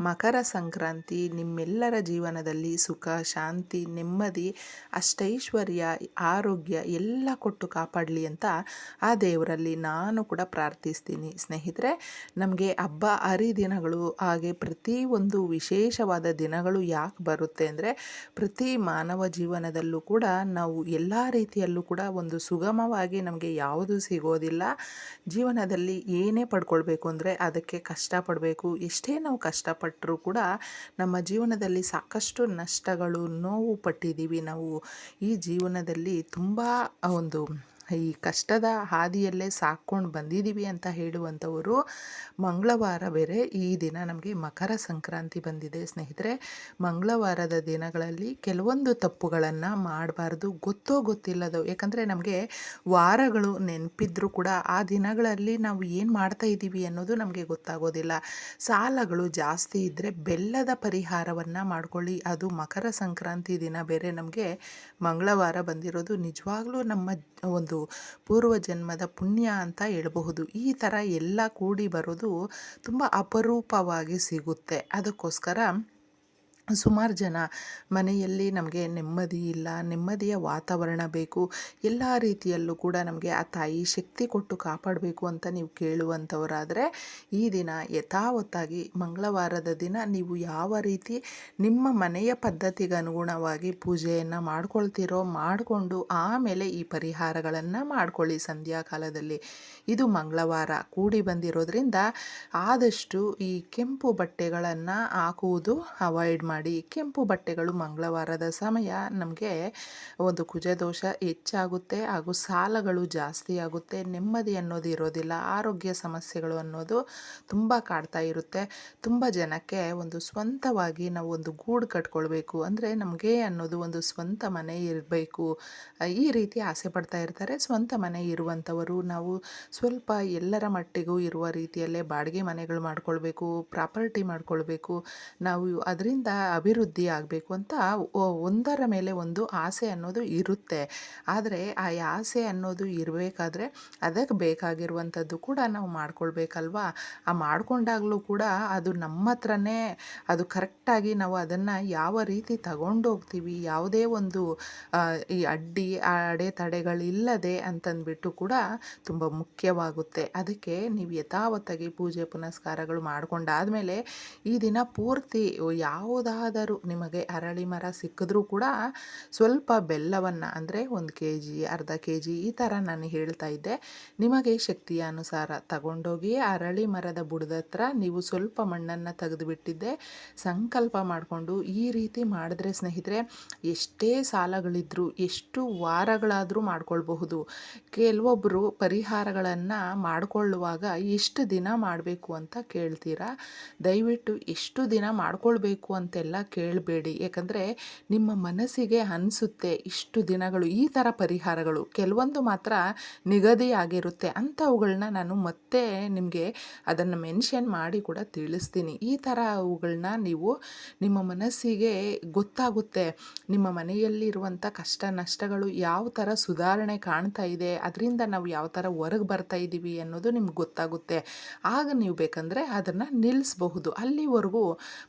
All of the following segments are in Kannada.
ಮಕರ ಸಂಕ್ರಾಂತಿ ನಿಮ್ಮೆಲ್ಲರ ಜೀವನದಲ್ಲಿ ಸುಖ, ಶಾಂತಿ, ನೆಮ್ಮದಿ, ಅಷ್ಟೈಶ್ವರ್ಯ, ಆರೋಗ್ಯ ಎಲ್ಲ ಕೊಟ್ಟು ಕಾಪಾಡಲಿ ಅಂತ ಆ ದೇವರಲ್ಲಿ ನಾನು ಕೂಡ ಪ್ರಾರ್ಥಿಸ್ತೀನಿ. ಸ್ನೇಹಿತರೆ, ನಮಗೆ ಹಬ್ಬ ಹರಿದಿನಗಳು ಹಾಗೆ ಪ್ರತಿ ಒಂದು ವಿಶೇಷವಾದ ದಿನಗಳು ಯಾಕೆ ಬರುತ್ತೆ ಅಂದರೆ ಪ್ರತಿ ಮಾನವ ಜೀವನದಲ್ಲೂ ಕೂಡ ನಾವು ಎಲ್ಲ ರೀತಿಯಲ್ಲೂ ಕೂಡ ಒಂದು ಸುಗಮವಾಗಿ ನಮಗೆ ಯಾವುದು ಸಿಗೋದಿಲ್ಲ. ಜೀವನದಲ್ಲಿ ಏನೇ ಪಡ್ಕೊಳ್ಬೇಕು ಅಂದರೆ ಅದಕ್ಕೆ ಕಷ್ಟಪಡಬೇಕು. ಎಷ್ಟೇ ನಾವು ಕಷ್ಟಪಟ್ಟು ಪಟ್ಟರೂ ಕೂಡ ನಮ್ಮ ಜೀವನದಲ್ಲಿ ಸಾಕಷ್ಟು ನಷ್ಟಗಳು ನೋವು ಪಟ್ಟಿದ್ದೀವಿ ನಾವು. ಈ ಜೀವನದಲ್ಲಿ ತುಂಬ ಒಂದು ಈ ಕಷ್ಟದ ಹಾದಿಯಲ್ಲೇ ಸಾಕ್ಕೊಂಡು ಬಂದಿದ್ದೀವಿ ಅಂತ ಹೇಳುವಂಥವರು ಮಂಗಳವಾರ ಬೇರೆ ಈ ದಿನ ನಮಗೆ ಮಕರ ಸಂಕ್ರಾಂತಿ ಬಂದಿದೆ. ಸ್ನೇಹಿತರೆ, ಮಂಗಳವಾರದ ದಿನಗಳಲ್ಲಿ ಕೆಲವೊಂದು ತಪ್ಪುಗಳನ್ನು ಮಾಡಬಾರ್ದು, ಗೊತ್ತೋ ಗೊತ್ತಿಲ್ಲದೋ, ಯಾಕಂದರೆ ನಮಗೆ ವಾರಗಳು ನೆನಪಿದ್ರೂ ಕೂಡ ಆ ದಿನಗಳಲ್ಲಿ ನಾವು ಏನು ಮಾಡ್ತಾ ಇದ್ದೀವಿ ಅನ್ನೋದು ನಮಗೆ ಗೊತ್ತಾಗೋದಿಲ್ಲ. ಸಾಲಗಳು ಜಾಸ್ತಿ ಇದ್ದರೆ ಬೆಲ್ಲದ ಪರಿಹಾರವನ್ನು ಮಾಡ್ಕೊಳ್ಳಿ. ಅದು ಮಕರ ಸಂಕ್ರಾಂತಿ ದಿನ ಬೇರೆ ನಮಗೆ ಮಂಗಳವಾರ ಬಂದಿರೋದು ನಿಜವಾಗ್ಲೂ ನಮ್ಮ ಒಂದು ಪೂರ್ವ ಜನ್ಮದ ಪುಣ್ಯ ಅಂತ ಹೇಳಬಹುದು. ಈ ಥರ ಎಲ್ಲ ಕೂಡಿ ಬರೋದು ತುಂಬ ಅಪರೂಪವಾಗಿ ಸಿಗುತ್ತೆ. ಅದಕ್ಕೋಸ್ಕರ ಸುಮಾರು ಜನ ಮನೆಯಲ್ಲಿ ನಮಗೆ ನೆಮ್ಮದಿ ಇಲ್ಲ, ನೆಮ್ಮದಿಯ ವಾತಾವರಣ ಬೇಕು, ಎಲ್ಲ ರೀತಿಯಲ್ಲೂ ಕೂಡ ನಮಗೆ ಆ ತಾಯಿ ಶಕ್ತಿ ಕೊಟ್ಟು ಕಾಪಾಡಬೇಕು ಅಂತ ನೀವು ಕೇಳುವಂಥವರಾದರೆ ಈ ದಿನ ಯಥಾವತ್ತಾಗಿ ಮಂಗಳವಾರದ ದಿನ ನೀವು ಯಾವ ರೀತಿ ನಿಮ್ಮ ಮನೆಯ ಪದ್ಧತಿಗೆ ಅನುಗುಣವಾಗಿ ಪೂಜೆಯನ್ನು ಮಾಡ್ಕೊಳ್ತೀರೋ ಮಾಡಿಕೊಂಡು ಆಮೇಲೆ ಈ ಪರಿಹಾರಗಳನ್ನು ಮಾಡ್ಕೊಳ್ಳಿ ಸಂಧ್ಯಾಕಾಲದಲ್ಲಿ ಇದು ಮಂಗಳವಾರ ಕೂಡಿ ಬಂದಿರೋದ್ರಿಂದ ಆದಷ್ಟು ಈ ಕೆಂಪು ಬಟ್ಟೆಗಳನ್ನು ಹಾಕುವುದು ಅವಾಯ್ಡ್ ಮಾಡಿ. ಮಾಡಿ ಕೆಂಪು ಬಟ್ಟೆಗಳು ಮಂಗಳವಾರದ ಸಮಯ ನಮಗೆ ಒಂದು ಕುಜದೋಷ ಹೆಚ್ಚಾಗುತ್ತೆ ಹಾಗೂ ಸಾಲಗಳು ಜಾಸ್ತಿ ಆಗುತ್ತೆ. ನೆಮ್ಮದಿ ಅನ್ನೋದು ಇರೋದಿಲ್ಲ. ಆರೋಗ್ಯ ಸಮಸ್ಯೆಗಳು ಅನ್ನೋದು ತುಂಬ ಕಾಡ್ತಾ ಇರುತ್ತೆ. ತುಂಬ ಜನಕ್ಕೆ ಒಂದು ಸ್ವಂತವಾಗಿ ನಾವು ಒಂದು ಗೂಡು ಕಟ್ಕೊಳ್ಬೇಕು. ಅಂದರೆ ನಮಗೆ ಅನ್ನೋದು ಒಂದು ಸ್ವಂತ ಮನೆ ಇರಬೇಕು. ಈ ರೀತಿ ಆಸೆ ಪಡ್ತಾ ಇರ್ತಾರೆ. ಸ್ವಂತ ಮನೆ ಇರುವಂಥವರು ನಾವು ಸ್ವಲ್ಪ ಎಲ್ಲರ ಮಟ್ಟಿಗೂ ಇರುವ ರೀತಿಯಲ್ಲೇ ಬಾಡಿಗೆ ಮನೆಗಳು ಮಾಡ್ಕೊಳ್ಬೇಕು, ಪ್ರಾಪರ್ಟಿ ಮಾಡ್ಕೊಳ್ಬೇಕು. ನಾವು ಅದರಿಂದ ಅಭಿವೃದ್ಧಿ ಆಗಬೇಕು ಅಂತ ಒಂದರ ಮೇಲೆ ಒಂದು ಆಸೆ ಅನ್ನೋದು ಇರುತ್ತೆ. ಆದರೆ ಆ ಆಸೆ ಅನ್ನೋದು ಇರಬೇಕಾದ್ರೆ ಅದಕ್ಕೆ ಬೇಕಾಗಿರುವಂಥದ್ದು ಕೂಡ ನಾವು ಮಾಡ್ಕೊಳ್ಬೇಕಲ್ವಾ? ಆ ಮಾಡ್ಕೊಂಡಾಗಲೂ ಕೂಡ ಅದು ನಮ್ಮ ಹತ್ರನೇ ಅದು ಕರೆಕ್ಟಾಗಿ ನಾವು ಅದನ್ನು ಯಾವ ರೀತಿ ತಗೊಂಡೋಗ್ತೀವಿ, ಯಾವುದೇ ಒಂದು ಈ ಅಡ್ಡಿ ಅಡೆತಡೆಗಳಿಲ್ಲದೆ ಅಂತಂದ್ಬಿಟ್ಟು ಕೂಡ ತುಂಬ ಮುಖ್ಯವಾಗುತ್ತೆ. ಅದಕ್ಕೆ ನೀವು ಯಥಾವತ್ತಾಗಿ ಪೂಜೆ ಪುನಸ್ಕಾರಗಳು ಮಾಡಿಕೊಂಡಾದ್ಮೇಲೆ ಈ ದಿನ ಪೂರ್ತಿ ಯಾವುದಾದ್ರೂ ಯಾವುದಾದರೂ ನಿಮಗೆ ಅರಳಿ ಮರ ಸಿಕ್ಕಿದ್ರೂ ಕೂಡ ಸ್ವಲ್ಪ ಬೆಲ್ಲವನ್ನು, ಅಂದರೆ ಒಂದು ಕೆ ಜಿ ಅರ್ಧ ಕೆ ಜಿ ಈ ಥರ ನಾನು ಹೇಳ್ತಾ ಇದ್ದೆ. ನಿಮಗೆ ಶಕ್ತಿಯ ಅನುಸಾರ ತಗೊಂಡೋಗಿ ಅರಳಿ ಮರದ ಬುಡದ ಹತ್ರ ನೀವು ಸ್ವಲ್ಪ ಮಣ್ಣನ್ನು ತೆಗೆದುಬಿಟ್ಟಿದ್ದೆ. ಸಂಕಲ್ಪ ಮಾಡಿಕೊಂಡು ಈ ರೀತಿ ಮಾಡಿದ್ರೆ ಸ್ನೇಹಿತರೆ, ಎಷ್ಟೇ ಸಾಲಗಳಿದ್ದರೂ ಎಷ್ಟು ವಾರಗಳಾದರೂ ಮಾಡ್ಕೊಳ್ಬಹುದು. ಕೆಲವೊಬ್ಬರು ಪರಿಹಾರಗಳನ್ನು ಮಾಡಿಕೊಳ್ಳುವಾಗ ಎಷ್ಟು ದಿನ ಮಾಡಬೇಕು ಅಂತ ಕೇಳ್ತೀರಾ? ದಯವಿಟ್ಟು ಎಷ್ಟು ದಿನ ಮಾಡ್ಕೊಳ್ಬೇಕು ಅಂತೆಲ್ಲ ಎಲ್ಲ ಕೇಳಬೇಡಿ. ಯಾಕಂದರೆ ನಿಮ್ಮ ಮನಸ್ಸಿಗೆ ಅನಿಸುತ್ತೆ ಇಷ್ಟು ದಿನಗಳು ಈ ಥರ ಪರಿಹಾರಗಳು. ಕೆಲವೊಂದು ಮಾತ್ರ ನಿಗದಿಯಾಗಿರುತ್ತೆ. ಅಂಥವುಗಳನ್ನ ನಾನು ಮತ್ತೆ ನಿಮಗೆ ಅದನ್ನು ಮೆನ್ಷನ್ ಮಾಡಿ ಕೂಡ ತಿಳಿಸ್ತೀನಿ. ಈ ಥರ ಅವುಗಳನ್ನ ನೀವು ನಿಮ್ಮ ಮನಸ್ಸಿಗೆ ಗೊತ್ತಾಗುತ್ತೆ. ನಿಮ್ಮ ಮನೆಯಲ್ಲಿರುವಂಥ ಕಷ್ಟ ನಷ್ಟಗಳು ಯಾವ ಥರ ಸುಧಾರಣೆ ಕಾಣ್ತಾ ಇದೆ, ಅದರಿಂದ ನಾವು ಯಾವ ಥರ ಹೊರಗೆ ಬರ್ತಾ ಇದ್ದೀವಿ ಅನ್ನೋದು ನಿಮ್ಗೆ ಗೊತ್ತಾಗುತ್ತೆ. ಆಗ ನೀವು ಬೇಕಂದರೆ ಅದನ್ನು ನಿಲ್ಲಿಸಬಹುದು ಅಲ್ಲಿವರೆಗೂ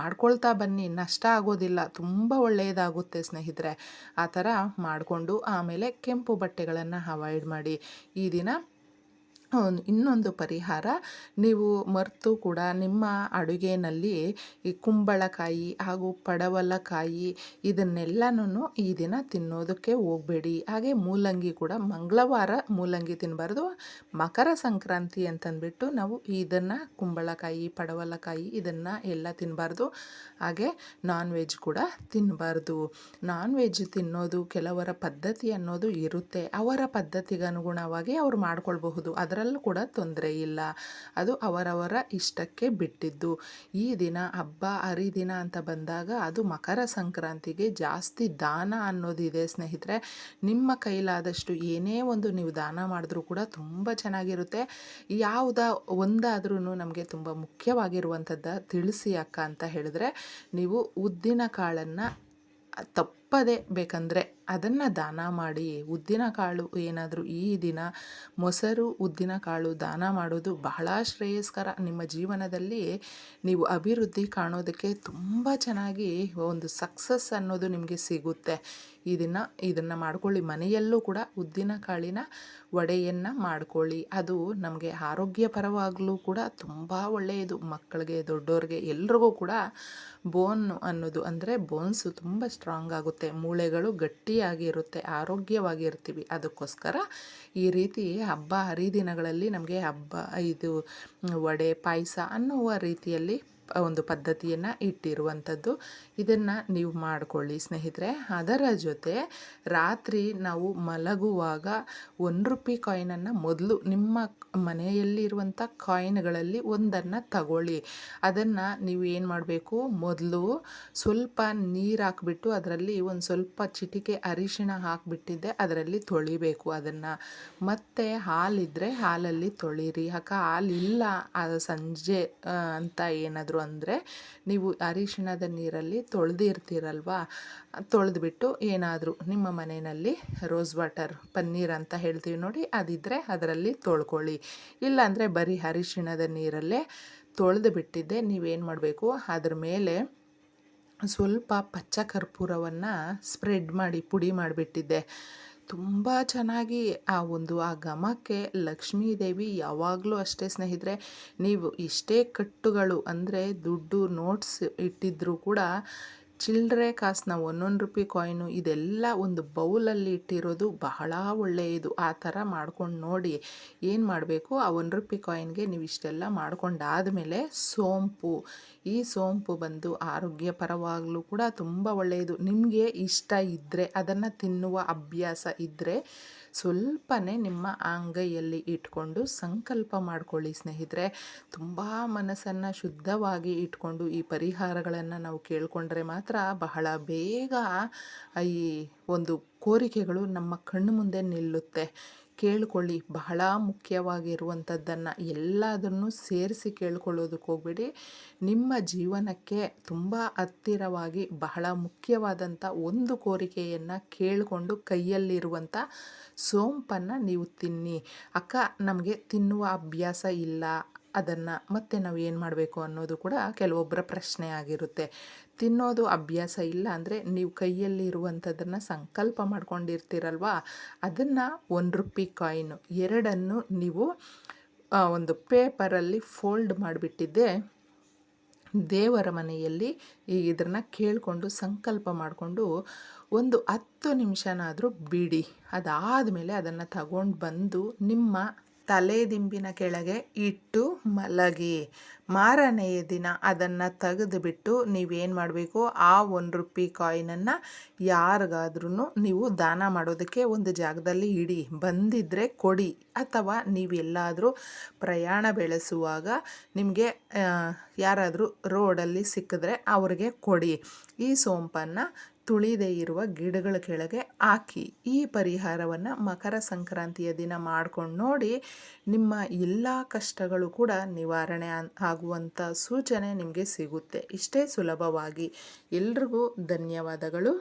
ಮಾಡ್ಕೊಳ್ತಾ ಬನ್ನಿ. ನಷ್ಟ ಆಗೋದಿಲ್ಲ, ತುಂಬ ಒಳ್ಳೆಯದಾಗುತ್ತೆ ಸ್ನೇಹಿತರೆ. ಆ ಥರ ಮಾಡಿಕೊಂಡು ಆಮೇಲೆ ಕೆಂಪು ಬಟ್ಟೆಗಳನ್ನು ಅವಾಯ್ಡ್ ಮಾಡಿ ಈ ದಿನ ಇನ್ನೊಂದು ಪರಿಹಾರ. ನೀವು ಮರೆತು ಕೂಡ ನಿಮ್ಮ ಅಡುಗೆನಲ್ಲಿ ಈ ಕುಂಬಳಕಾಯಿ ಹಾಗೂ ಪಡವಲಕಾಯಿ ಇದನ್ನೆಲ್ಲನೂ ಈ ದಿನ ತಿನ್ನೋದಕ್ಕೆ ಹೋಗಬೇಡಿ. ಹಾಗೆ ಮೂಲಂಗಿ ಕೂಡ ಮಂಗಳವಾರ ಮೂಲಂಗಿ ತಿನ್ನಬಾರ್ದು ಮಕರ ಸಂಕ್ರಾಂತಿ ಅಂತಂದ್ಬಿಟ್ಟು ನಾವು ಇದನ್ನು ಕುಂಬಳಕಾಯಿ, ಪಡವಲಕಾಯಿ ಇದನ್ನು ಎಲ್ಲ ತಿನ್ನಬಾರ್ದು ಹಾಗೆ ನಾನ್ ವೆಜ್ ಕೂಡ ತಿನ್ನಬಾರ್ದು ನಾನ್ ವೆಜ್ ತಿನ್ನೋದು ಕೆಲವರ ಪದ್ಧತಿ ಅನ್ನೋದು ಇರುತ್ತೆ. ಅವರ ಪದ್ಧತಿಗೆ ಅನುಗುಣವಾಗಿ ಅವ್ರು ಮಾಡ್ಕೊಳ್ಬಹುದು. ಅದರ ಅದರಲ್ಲೂ ಕೂಡ ತೊಂದರೆ ಇಲ್ಲ. ಅದು ಅವರವರ ಇಷ್ಟಕ್ಕೆ ಬಿಟ್ಟಿದ್ದು. ಈ ದಿನ ಹಬ್ಬ ಹರಿದಿನ ಅಂತ ಬಂದಾಗ ಅದು ಮಕರ ಸಂಕ್ರಾಂತಿಗೆ ಜಾಸ್ತಿ ದಾನ ಅನ್ನೋದಿದೆ ಸ್ನೇಹಿತರೆ. ನಿಮ್ಮ ಕೈಲಾದಷ್ಟು ಏನೇ ಒಂದು ನೀವು ದಾನ ಮಾಡಿದ್ರೂ ಕೂಡ ತುಂಬ ಚೆನ್ನಾಗಿರುತ್ತೆ. ಯಾವುದ ಒಂದಾದ್ರೂ ನಮಗೆ ತುಂಬ ಮುಖ್ಯವಾಗಿರುವಂಥದ್ದ ತಿಳಿಸಿ ಅಕ್ಕ ಅಂತ ಹೇಳಿದ್ರೆ, ನೀವು ಉದ್ದಿನ ಕಾಳನ್ನು ತಪ್ಪದೆ ಬೇಕಂದರೆ ಅದನ್ನು ದಾನ ಮಾಡಿ ಉದ್ದಿನ ಕಾಳು ಏನಾದರೂ ಈ ದಿನ ಮೊಸರು ಉದ್ದಿನ ಕಾಳು ದಾನ ಮಾಡೋದು ಬಹಳ ಶ್ರೇಯಸ್ಕರ. ನಿಮ್ಮ ಜೀವನದಲ್ಲಿ ನೀವು ಅಭಿವೃದ್ಧಿ ಕಾಣೋದಕ್ಕೆ ತುಂಬ ಚೆನ್ನಾಗಿ ಒಂದು ಸಕ್ಸಸ್ ಅನ್ನೋದು ನಿಮಗೆ ಸಿಗುತ್ತೆ. ಇದನ್ನು ಇದನ್ನು ಮಾಡ್ಕೊಳ್ಳಿ. ಮನೆಯಲ್ಲೂ ಕೂಡ ಉದ್ದಿನ ಕಾಳಿನ ವಡೆಯನ್ನು ಮಾಡ್ಕೊಳ್ಳಿ. ಅದು ನಮಗೆ ಆರೋಗ್ಯಪರವಾಗಲೂ ಕೂಡ ತುಂಬ ಒಳ್ಳೆಯದು. ಮಕ್ಕಳಿಗೆ ದೊಡ್ಡವ್ರಿಗೆ ಎಲ್ರಿಗೂ ಕೂಡ ಬೋನ್ ಅನ್ನೋದು ಅಂದರೆ ಬೋನ್ಸು ತುಂಬ ಸ್ಟ್ರಾಂಗ್ ಆಗುತ್ತೆ. ಮೂಳೆಗಳು ಗಟ್ಟಿಯಾಗಿ ಇರುತ್ತೆ ಆರೋಗ್ಯವಾಗಿ ಇರ್ತೀವಿ ಅದಕ್ಕೋಸ್ಕರ ಈ ರೀತಿ ಹಬ್ಬ ಹರಿದಿನಗಳಲ್ಲಿ ನಮಗೆ ಹಬ್ಬ, ಇದು, ವಡೆ, ಪಾಯಸ ಅನ್ನುವ ರೀತಿಯಲ್ಲಿ ಒಂದು ಪದ್ಧತಿಯನ್ನು ಇಟ್ಟಿರುವಂಥದ್ದು. ಇದನ್ನು ನೀವು ಮಾಡಿಕೊಳ್ಳಿ ಸ್ನೇಹಿತರೆ. ಅದರ ಜೊತೆ ರಾತ್ರಿ ನಾವು ಮಲಗುವಾಗ ಒಂದು ರುಪಿ ಕಾಯಿನನ್ನು ಮೊದಲು ನಿಮ್ಮ ಮನೆಯಲ್ಲಿರುವಂಥ ಕಾಯಿನ್ಗಳಲ್ಲಿ ಒಂದನ್ನು ತಗೊಳ್ಳಿ. ಅದನ್ನು ನೀವು ಏನು ಮಾಡಬೇಕು? ಮೊದಲು ಸ್ವಲ್ಪ ನೀರು ಹಾಕ್ಬಿಟ್ಟು ಅದರಲ್ಲಿ ಒಂದು ಸ್ವಲ್ಪ ಚಿಟಿಕೆ ಅರಿಶಿಣ ಹಾಕಿಬಿಟ್ಟಿದ್ದೆ ಅದರಲ್ಲಿ ತೊಳಿಬೇಕು ಅದನ್ನು. ಮತ್ತು ಹಾಲಿದ್ದರೆ ಹಾಲಲ್ಲಿ ತೊಳೀರಿ. ಯಾಕೆ ಹಾಲಿಲ್ಲ ಸಂಜೆ ಅಂತ ಏನಾದರೂ ಅಂದರೆ ನೀವು ಅರಿಶಿಣದ ನೀರಲ್ಲಿ ತೊಳೆದಿರ್ತೀರಲ್ವ ತೊಳೆದ್ಬಿಟ್ಟು ಏನಾದರೂ ನಿಮ್ಮ ಮನೆಯಲ್ಲಿ ರೋಸ್ ವಾಟರ್ ಪನ್ನೀರ್ ಅಂತ ಹೇಳ್ತೀವಿ ನೋಡಿ ಅದಿದ್ದರೆ ಅದರಲ್ಲಿ ತೊಳ್ಕೊಳ್ಳಿ. ಇಲ್ಲಾಂದರೆ ಬರೀ ಅರಿಶಿಣದ ನೀರಲ್ಲೇ ತೊಳೆದು ಬಿಟ್ಟಿದ್ದೆ ನೀವೇನು ಮಾಡಬೇಕು, ಅದ್ರ ಮೇಲೆ ಸ್ವಲ್ಪ ಪಚ್ಚ ಕರ್ಪೂರವನ್ನು ಸ್ಪ್ರೆಡ್ ಮಾಡಿ ಪುಡಿ ಮಾಡಿಬಿಟ್ಟಿದ್ದೆ. ತುಂಬ ಚೆನ್ನಾಗಿ ಆ ಒಂದು ಆ ಘಮಕ್ಕೆ ಲಕ್ಷ್ಮೀ ದೇವಿ ಯಾವಾಗಲೂ ಅಷ್ಟೇ ಸ್ನೇಹಿತರೆ, ನೀವು ಎಷ್ಟೇ ಕಟ್ಟುಗಳು ಅಂದರೆ ದುಡ್ಡು ನೋಟ್ಸ್ ಇಟ್ಟಿದ್ದರೂ ಕೂಡ ಚಿಲ್ಲರೆ ಕಾಸ್ನ ಒಂದೊಂದು ರೂಪಾಯಿ ಕಾಯಿನು ಇದೆಲ್ಲ ಒಂದು ಬೌಲಲ್ಲಿ ಇಟ್ಟಿರೋದು ಬಹಳ ಒಳ್ಳೆಯದು. ಆ ಥರ ಮಾಡ್ಕೊಂಡು ನೋಡಿ ಏನು ಮಾಡಬೇಕು? ಆ ಒಂದು ರೂಪಾಯಿ ಕಾಯಿನ್ಗೆ ನೀವು ಇಷ್ಟೆಲ್ಲ ಮಾಡ್ಕೊಂಡಾದಮೇಲೆ ಸೋಂಪು. ಈ ಸೋಂಪು ಬಂದು ಆರೋಗ್ಯ ಪರವಾಗಲೂ ಕೂಡ ತುಂಬ ಒಳ್ಳೆಯದು. ನಿಮಗೆ ಇಷ್ಟ ಇದ್ದರೆ ಅದನ್ನು ತಿನ್ನುವ ಅಭ್ಯಾಸ ಇದ್ದರೆ ಸ್ವಲ್ಪನೇ ನಿಮ್ಮ ಅಂಗೈಯಲ್ಲಿ ಇಟ್ಕೊಂಡು ಸಂಕಲ್ಪ ಮಾಡ್ಕೊಳ್ಳಿ ಸ್ನೇಹಿತರೆ. ತುಂಬ ಮನಸ್ಸನ್ನು ಶುದ್ಧವಾಗಿ ಇಟ್ಕೊಂಡು ಈ ಪರಿಹಾರಗಳನ್ನು ನಾವು ಕೇಳಿಕೊಂಡ್ರೆ ಮಾತ್ರ ಬಹಳ ಬೇಗ ಈ ಒಂದು ಕೋರಿಕೆಗಳು ನಮ್ಮ ಕಣ್ಣು ಮುಂದೆ ನಿಲ್ಲುತ್ತೆ. ಕೇಳ್ಕೊಳ್ಳಿ. ಬಹಳ ಮುಖ್ಯವಾಗಿರುವಂಥದ್ದನ್ನು ಎಲ್ಲದನ್ನು ಸೇರಿಸಿ ಕೇಳ್ಕೊಳ್ಳೋದಕ್ಕೆ ಹೋಗ್ಬೇಡಿ. ನಿಮ್ಮ ಜೀವನಕ್ಕೆ ತುಂಬ ಹತ್ತಿರವಾಗಿ ಬಹಳ ಮುಖ್ಯವಾದಂಥ ಒಂದು ಕೋರಿಕೆಯನ್ನು ಕೇಳಿಕೊಂಡು ಕೈಯಲ್ಲಿರುವಂಥ ಸೋಂಪನ್ನು ನೀವು ತಿನ್ನಿ. ಅಕ್ಕ, ನಮಗೆ ತಿನ್ನುವ ಅಭ್ಯಾಸ ಇಲ್ಲ. ಅದನ್ನು ಮತ್ತೆ ನಾವು ಏನು ಮಾಡಬೇಕು ಅನ್ನೋದು ಕೂಡ ಕೆಲವೊಬ್ಬರ ಪ್ರಶ್ನೆ ಆಗಿರುತ್ತೆ. ತಿನ್ನೋದು ಅಭ್ಯಾಸ ಇಲ್ಲ ಅಂದರೆ ನೀವು ಕೈಯಲ್ಲಿ ಇರುವಂಥದ್ದನ್ನು ಸಂಕಲ್ಪ ಮಾಡ್ಕೊಂಡಿರ್ತೀರಲ್ವಾ? ಅದನ್ನು ಒಂದು ರುಪಿ ಕಾಯಿನು ಎರಡನ್ನು ನೀವು ಒಂದು ಪೇಪರಲ್ಲಿ ಫೋಲ್ಡ್ ಮಾಡಿಬಿಟ್ಟಿದ್ದೆ. ದೇವರ ಮನೆಯಲ್ಲಿ ಇದನ್ನು ಕೇಳಿಕೊಂಡು ಸಂಕಲ್ಪ ಮಾಡಿಕೊಂಡು ಒಂದು ಹತ್ತು ನಿಮಿಷನಾದರೂ ಬಿಡಿ. ಅದಾದಮೇಲೆ ಅದನ್ನು ತಗೊಂಡು ಬಂದು ನಿಮ್ಮ ತಲೆದಿಂಬಿನ ಕೆಳಗೆ ಇಟ್ಟು ಮಲಗಿ. ಮಾರನೆಯ ದಿನ ಅದನ್ನು ತೆಗೆದುಬಿಟ್ಟು ನೀವೇನು ಮಾಡಬೇಕು? ಆ ಒಂದು ರುಪಿ ಕಾಯಿನನ್ನು ಯಾರಿಗಾದ್ರೂ ನೀವು ದಾನ ಮಾಡೋದಕ್ಕೆ ಒಂದು ಜಾಗದಲ್ಲಿ ಇಡಿ. ಬಂದಿದ್ದರೆ ಕೊಡಿ. ಅಥವಾ ನೀವೆಲ್ಲಾದರೂ ಪ್ರಯಾಣ ಬೆಳೆಸುವಾಗ ನಿಮಗೆ ಯಾರಾದರೂ ರೋಡಲ್ಲಿ ಸಿಕ್ಕಿದ್ರೆ ಅವ್ರಿಗೆ ಕೊಡಿ. ಈ ಸೋಂಪನ್ನು ತುಳಿದೇ ಇರುವ ಗಿಡಗಳ ಕೆಳಗೆ ಹಾಕಿ. ಈ ಪರಿಹಾರವನ್ನು ಮಕರ ಸಂಕ್ರಾಂತಿಯ ದಿನ ಮಾಡ್ಕೊಂಡು ನೋಡಿ ನಿಮ್ಮ ಎಲ್ಲ ಕಷ್ಟಗಳು ಕೂಡ ನಿವಾರಣೆ ಆಗುವಂಥ ಸೂಚನೆ ನಿಮಗೆ ಸಿಗುತ್ತೆ. ಇಷ್ಟೇ ಸುಲಭವಾಗಿ. ಎಲ್ರಿಗೂ ಧನ್ಯವಾದಗಳು.